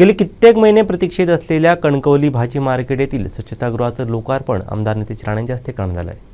गेली कित्येक महिने प्रतीक्षेत असलेल्या कणकवली भाजी मार्केट येथील स्वच्छतागृहाचं लोकार्पण आमदार नितेश राणेंच्या हस्ते करण्यात आलं आहे.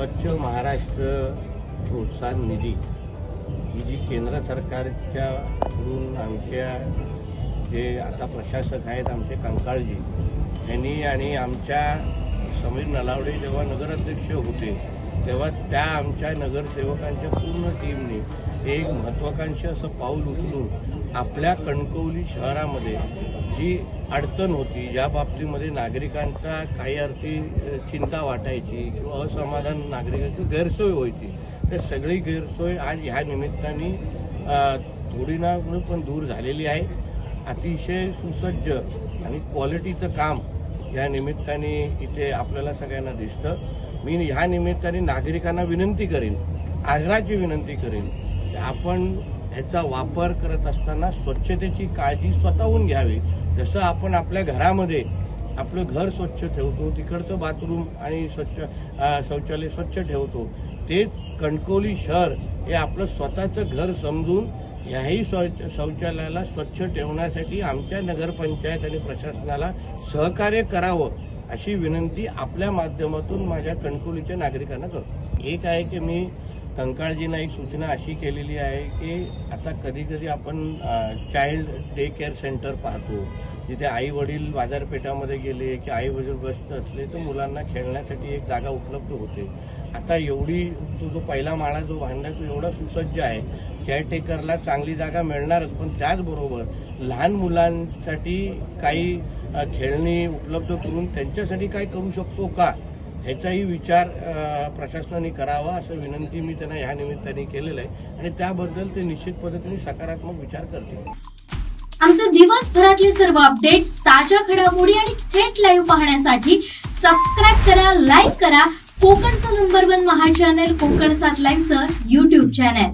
स्वच्छ महाराष्ट्र प्रोत्साहन निधी ही जी केंद्र सरकारच्या कडून आमच्या जे आता प्रशासक आहेत आमचे कंकाळजी यांनी आणि आमच्या समीर नलावडे जेव्हा नगराध्यक्ष होते तेव्हा त्या आमच्या नगरसेवकांच्या पूर्ण टीमने एक महत्वाकांक्षी असं पाऊल उचलून आपल्या कणकवली शहरामध्ये जी अडचण होती ज्या बाबतीमध्ये नागरिकांचा काही अर्थी चिंता वाटायची किंवा असमाधान नागरिकांची गैरसोय व्हायची ते सगळी गैरसोय आज ह्या निमित्ताने थोडी ना पण दूर झालेली आहे. अतिशय सुसज्ज आणि क्वालिटीचं काम या निमित्ताने इथे आपल्याला सगळ्यांना दिसतं. मी ह्या निमित्ताने नागरिकांना विनंती करेन आग्रहाची विनंती करेन की आपण ह्याचा वापर करत असताना स्वच्छतेची काळजी स्वतःहून घ्यावी. जसं आपण आपल्या घरामध्ये आपलं घर स्वच्छ ठेवतो तिकडचं बाथरूम आणि स्वच्छ शौचालय स्वच्छ ठेवतो तेच कणकवली शहर हे आपलं स्वतःचं घर समजून ह्याही शौच शौचालयाला स्वच्छ ठेवण्यासाठी आमच्या नगरपंचायत आणि प्रशासनाला सहकार्य करावं. अशी विनंती आपल्या माध्यमातून माझ्या कणकवलीच्या नागरिकांना करतो. एक आहे की मी कंकाळजींना एक सूचना अशी केलेली आहे की आता कधी कधी आपण चाइल्ड डे केअर सेंटर पाहतो. जिथे आई वडील बाजारपेठामध्ये गेले की आई वडील व्यस्त असले तर मुलांना खेळण्यासाठी एक जागा उपलब्ध होते. आता एवढी तो जो पहिला माळा जो भांडा तो एवढा सुसज्ज आहे. केअरटेकरला चांगली जागा मिळणारच पण त्याचबरोबर लहान मुलांसाठी काही खेळणी उपलब्ध करून त्यांच्यासाठी काय करू शकतो का? ह्याचाही विचार प्रशासनाने करावा असं विनंती मी त्यांना ह्या निमित्ताने केलेलं आहे. आणि त्याबद्दल ते निश्चित पद्धतीने सकारात्मक विचार करतील. आमचे दिवसभरातले सर्व अपडेट्स ताज्या घडामोडी आणि थेट लाईव्ह पाहण्यासाठी सबस्क्राईब करा लाईक करा. कोकणचं नंबर वन महा चॅनल कोकण सात लाईव्हचं युट्यूब चॅनल